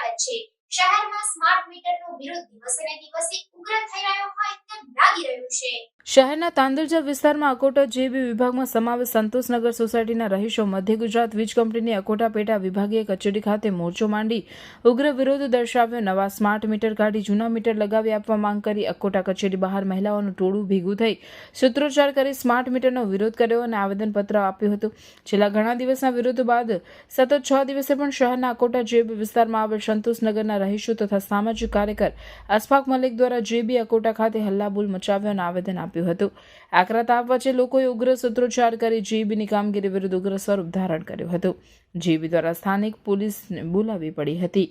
આવે છે. શહેરમાં સ્માર્ટ મીટરનો વિરોધ દિવસે ને દિવસે ઉગ્ર થઈ રહ્યો હોય તેમ લાગી રહ્યું છે. શહેરના તાંદરજા વિસ્તારમાં અકોટા જેબી વિભાગમાં સમાવેશ સંતોષનગર સોસાયટીના રહીશો મધ્ય ગુજરાત વીજ કંપનીની અકોટા પેટા વિભાગીય કચેરી ખાતે મોરચો માંડી ઉગ્ર વિરોધ દર્શાવ્યો. નવા સ્માર્ટ મીટર કાઢી જૂના મીટર લગાવી આપવા માંગ કરી અકોટા કચેરી બહાર મહિલાઓનું ટોળું ભેગું થઈ સૂત્રોચ્ચાર કરી સ્માર્ટ મીટરનો વિરોધ કર્યો અને આવેદનપત્ર આપ્યું હતું. છેલ્લા ઘણા દિવસના વિરોધ બાદ સતત છ દિવસે પણ શહેરના અકોટા જેબી વિસ્તારમાં આવેલ સંતોષનગરના રહીશો તથા સામાજિક કાર્યકર અશફાક મલિક દ્વારા જેબી અકોટા ખાતે હલ્લાબોલ મચાવ્યો અને આવેદન આપ્યું હતું. આકરા તાપ વચ્ચે લોકોએ ઉગ્ર સૂત્રોચ્ચાર કરી જીબીની કામગીરી વિરુદ્ધ ઉગ્ર સ્વરૂપ ધારણ કર્યું હતું. જીબી દ્વારા સ્થાનિક પોલીસને બોલાવી પડી હતી.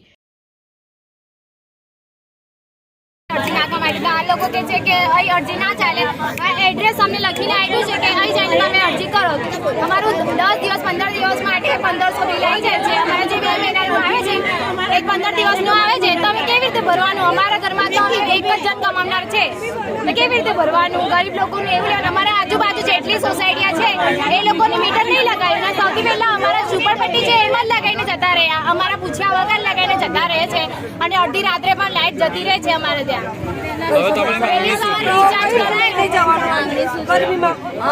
એડ્રેસ અમને લખીને આપ્યું છે કે દિવસ, પંદર દિવસ માટે પંદરસો બિલ આવી જાય છે અમારે જે બે મહિનાનું આવે છે એક પંદર દિવસનું આવે છે. તો અમે કેવી રીતે ભરવાનું? અમારા ઘરમાં તો અમે એક જ જણ કમાનાર છે. તો કેવી રીતે ભરવાનું? ગરીબ લોકોને એવું લેવાનું અમારા આજુબાજુ જેટલી સોસાયટીયા છે એ લોકોની મીટર નહીં લગાવ્યું સૌથી પહેલા અમારા ઝુંપડપટ્ટી છે એમાં જ લગાવીને જતા રહ્યા. અમારા પૂછ્યા વગર લગાવીને જતા રહે છે અને અડધી રાત્રે પણ લાઈટ જતી રહે છે અમારે ત્યાં.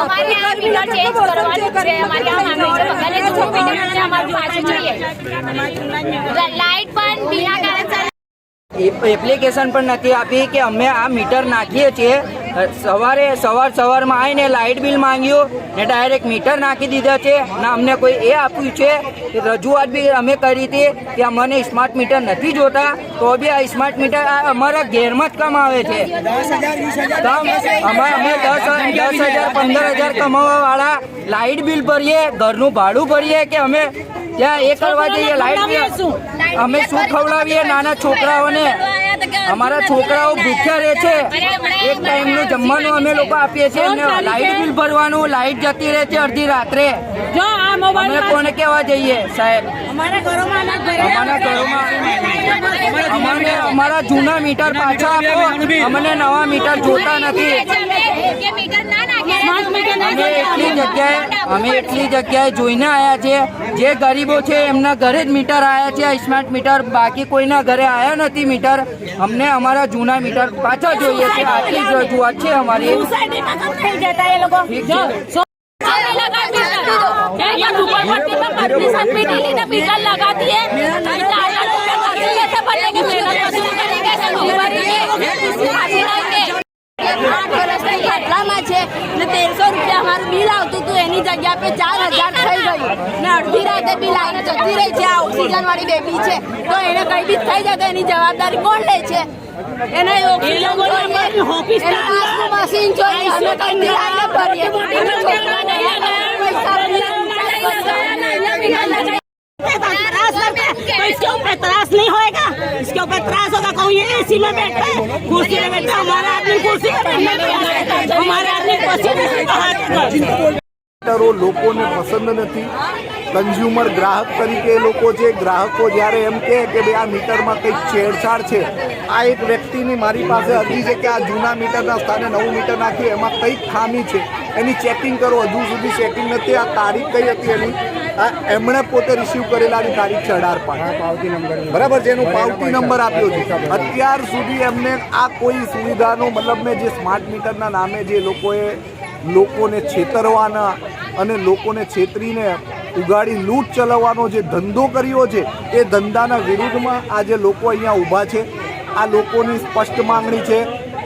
અમારે આ મીટર ચેન્જ કરવાનું છે. અમારે આ માંગણી છે. લાઈટ પણ બિના કારણસર એપ્લિકેશન પણ નથી આપી કે અમે આ મીટર નાખીએ છીએ. સવારે સવાર સવારમાં આવીને લાઇટ બિલ માંગ્યું ને ડાયરેક્ટ મીટર નાખી દીધા છે. ને અમને કોઈ એ આપ્યું છે કે રજૂઆત બી અમે કરી હતી કે અમને સ્માર્ટ મીટર નથી જોતા તો બી આ સ્માર્ટ મીટર આ અમારા ઘેરમાં જ કામ આવે છે. અમારે અમે દસ દસ હજાર પંદર હજાર કમાવા વાળા લાઇટ બિલ ભરીએ ઘરનું ભાડું ભરીએ કે અમે ત્યાં એ કરવા જઈએ? લાઇટ બિલ અમે શું ખવડાવીએ? નાના છોકરાઓને. અમારા છોકરાઓ ભૂખ્યા રહે છે. એક ટાઈમનું જમવાનું અમે લોકો આપીએ છીએ. અને લાઇટ બિલ ભરવાનું લાઇટ જતી રહે છે અડધી રાત્રે. અમે કોને કહેવા જઈએ સાહેબ? અમારા ઘરોમાં અમને અમારા જૂના મીટર પાછા આપો. અમને નવા મીટર જોતા નથી. અમે એટલી જગ્યાએ અમે એટલી જગ્યાએ જોઈને આવ્યા છે જે ગરીબો છે એમના ઘરે જ મીટર આવ્યા છે સ્માર્ટ મીટર બાકી કોઈના ઘરે આવ્યા નથી મીટર અમને અમારા જૂના મીટર પાછા જોઈએ છે આટલી જ રજૂઆત છે અમારી ને તેરસો રૂપિયા અમારું બિલ આવતું હતું એની જગ્યા પે ચાર હજાર થઈ ગયું ને અડધી રાતે બિલ આવીને જતી રહી છે આ ઓક્સિજન વાળી બેબી છે તો એને કઈ બી થઈ જાય તો એની જવાબદારી કોણ લે છે એને ઓક્સિજન જોઈએ એને આંખનું મશીન જોઈએ અમે કઈ બિલ આવીને ભરીએ એને છોકરાને तो इसके ऊपर त्रास नहीं होएगा इसके ऊपर त्रास होगा कोई एसी में बैठा है कुर्सी में बैठा है हमारा आदमी कुर्सी में बैठने नहीं મીટરો લોકોને પસંદ નથી. કન્ઝ્યુમર ગ્રાહક તરીકે એ લોકો છે, ગ્રાહકો જ્યારે એમ કહે કે ભાઈ આ મીટરમાં કંઈક છેડછાડ છે, આ એક વ્યક્તિની મારી પાસે અરજી છે કે આ જૂના મીટરના સ્થાને નવું મીટર નાખ્યું, એમાં કંઈક ખામી છે. એની ચેકિંગ કરો, હજુ સુધી ચેકિંગ નથી. આ તારીખ કઈ હતી એની? આ એમણે પોતે રિસીવ કરેલાની તારીખ છે અઢાર પાંચ બરાબર છે એનું પાવતી નંબર આપ્યો છે. અત્યાર સુધી એમને આ કોઈ સુવિધાનો મતલબ મેં જે સ્માર્ટ મીટરના નામે જે લોકોએ લોકોને છેતરવાના અને લોકોને છેતરીને ઉગાડી લૂંટ ચલાવવાનો જે ધંધો કર્યો છે એ ધંધાના વિરુદ્ધમાં આજે લોકો અહીંયા ઊભા છે. આ લોકોની સ્પષ્ટ માંગણી છે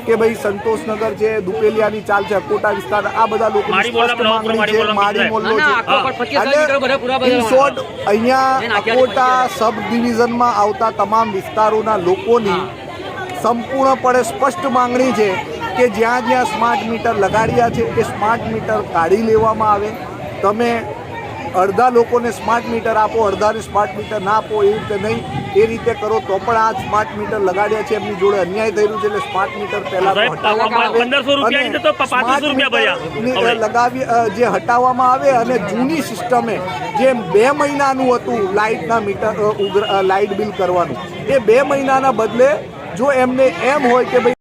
કે ભાઈ સંતોષનગર છે દુપેલિયાની ચાલ છે અકોટા વિસ્તાર આ બધા લોકો સ્પષ્ટ માંગણી છે મારી મોલ્લો છે. અને ઇન શોર્ટ અહીંયા અકોટા સબ ડિવિઝનમાં આવતા તમામ વિસ્તારોના લોકોની સંપૂર્ણપણે સ્પષ્ટ માંગણી છે કે જ્યાં જ્યાં સ્માર્ટ મીટર લગાડ્યા છે એ સ્માર્ટ મીટર કાઢી લેવામાં આવે. તમે અડધા લોકોને સ્માર્ટ મીટર આપો અડધાને સ્માર્ટ મીટર ના આપો એ રીતે નહીં. એ રીતે કરો તો પણ આ સ્માર્ટ મીટર લગાડ્યા છે એમની જોડે અન્યાય થઈ રહ્યું છે એટલે સ્માર્ટ મીટર પહેલા. લગાવી. જે હટાવવામાં આવે અને જૂની સિસ્ટમે જે બે મહિનાનું હતું લાઇટના મીટર લાઇટ બિલ કરવાનું. એ બે મહિનાના બદલે જો એમને એમ હોય કે ભાઈ